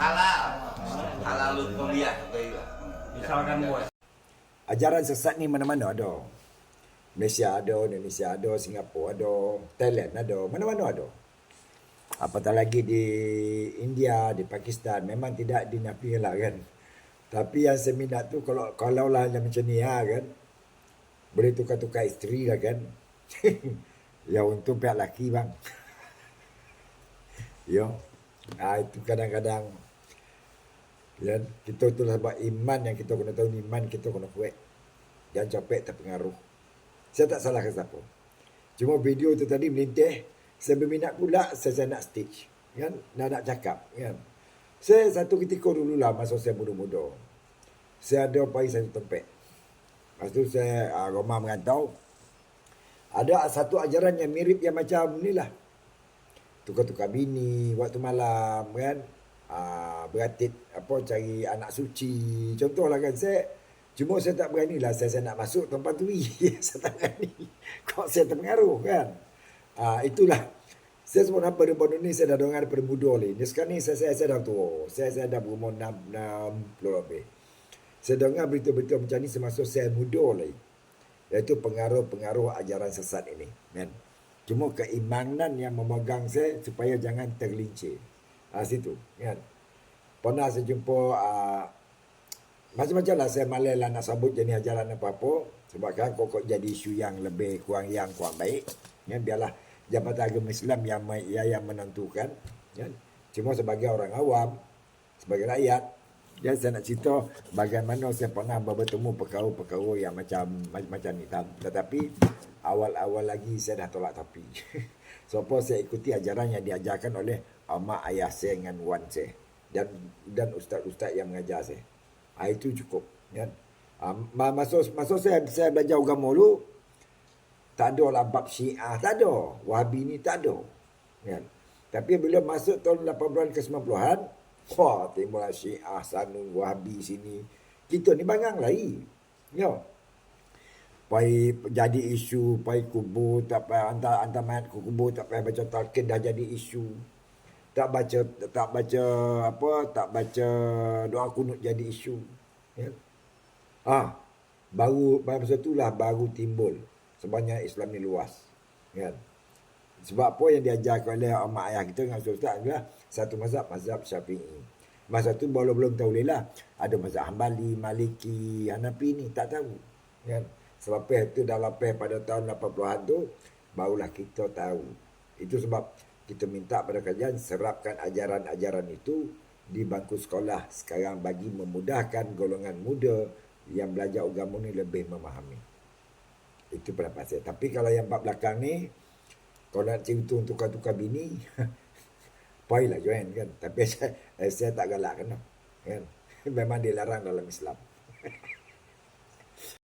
halal. Halal kayak Misalkan buat Ajaran sesat ni mana-mana ada. Malaysia ada, Indonesia ada, Singapura ada, Thailand ada, mana-mana ada. Apatah lagi di India, di Pakistan memang tidak dinafi lah kan. Tapi yang saya minat tu kalau kalau lah yang macam ni ha, kan. Boleh tukar-tukar isteri lah kan. ya untuk pihak lelaki bang. ya. Ha, itu kadang-kadang Ya, kita tu sebab iman yang kita kena tahu iman kita kena kuat. Jangan capek terpengaruh. Saya tak salahkan siapa. Cuma video tu tadi melintih, saya berminat pula saya, saya nak stitch. Kan? Nak nak cakap. Kan? Saya satu ketika dulu lah masa saya muda-muda. Saya ada pagi satu tempat. Lepas tu saya uh, rumah merantau. Ada satu ajaran yang mirip yang macam ni lah. Tukar-tukar bini waktu malam kan uh, beratit apa cari anak suci. Contohlah kan saya cuma saya tak berani lah saya, saya nak masuk tempat tu saya tak berani. Kok saya terpengaruh kan? Uh, itulah. Saya sebut apa di Bandung ni saya dah dengar daripada muda ni. Ni sekarang ni saya, saya, saya dah tua. Saya, saya dah berumur 6, 60 lebih. Saya dengar berita-berita macam ni semasa saya muda lagi. Iaitu pengaruh-pengaruh ajaran sesat ini kan? Cuma keimanan yang memegang saya supaya jangan terlincir Ha, situ kan. Pernah saya jumpa uh, macam-macam lah saya malas lah nak sabut jenis ajaran apa-apa. Sebab kan kok jadi isu yang lebih kurang yang kurang baik. Ya, biarlah Jabatan Agama Islam yang, yang, yang menentukan. Ya. Cuma sebagai orang awam, sebagai rakyat, ya, saya nak cerita bagaimana saya pernah bertemu perkara-perkara yang macam macam ni. Tetapi awal-awal lagi saya dah tolak tapi. so, apa saya ikuti ajaran yang diajarkan oleh mak ayah saya dengan wan saya dan dan ustaz-ustaz yang mengajar saya. Ha, itu cukup kan. Ha, masa masa saya saya belajar agama dulu tak ada lah bab Syiah, tak ada. Wahabi ni tak ada. Kan. Tapi bila masuk tahun 80-an ke 90-an, wah timbul Syiah, Sanun, Wahabi sini. Kita ni bangang lagi. Ya. Pai jadi isu, pai kubur, tak payah hantar, hantar mayat ke kubur, tak payah baca talqin, dah jadi isu tak baca tak baca apa tak baca doa kunut jadi isu ya. Ah baru masa itulah baru timbul sebanyak Islam ni luas kan sebab apa yang diajarkan oleh mak ayah kita dengan ustaz adalah satu mazhab mazhab Syafi'i. Masa tu belum belum tahu lah ada mazhab Hambali Maliki Hanafi ni tak tahu kan sebab itu dalam pada tahun 80-an tu barulah kita tahu. Itu sebab kita minta pada kajian serapkan ajaran-ajaran itu di bangku sekolah sekarang bagi memudahkan golongan muda yang belajar agama ni lebih memahami. Itu pendapat saya. Tapi kalau yang bab belakang ni, kalau nak cerita untuk tukar-tukar bini, lah join kan. Tapi saya, saya tak galak kena. Kan? Memang dilarang dalam Islam.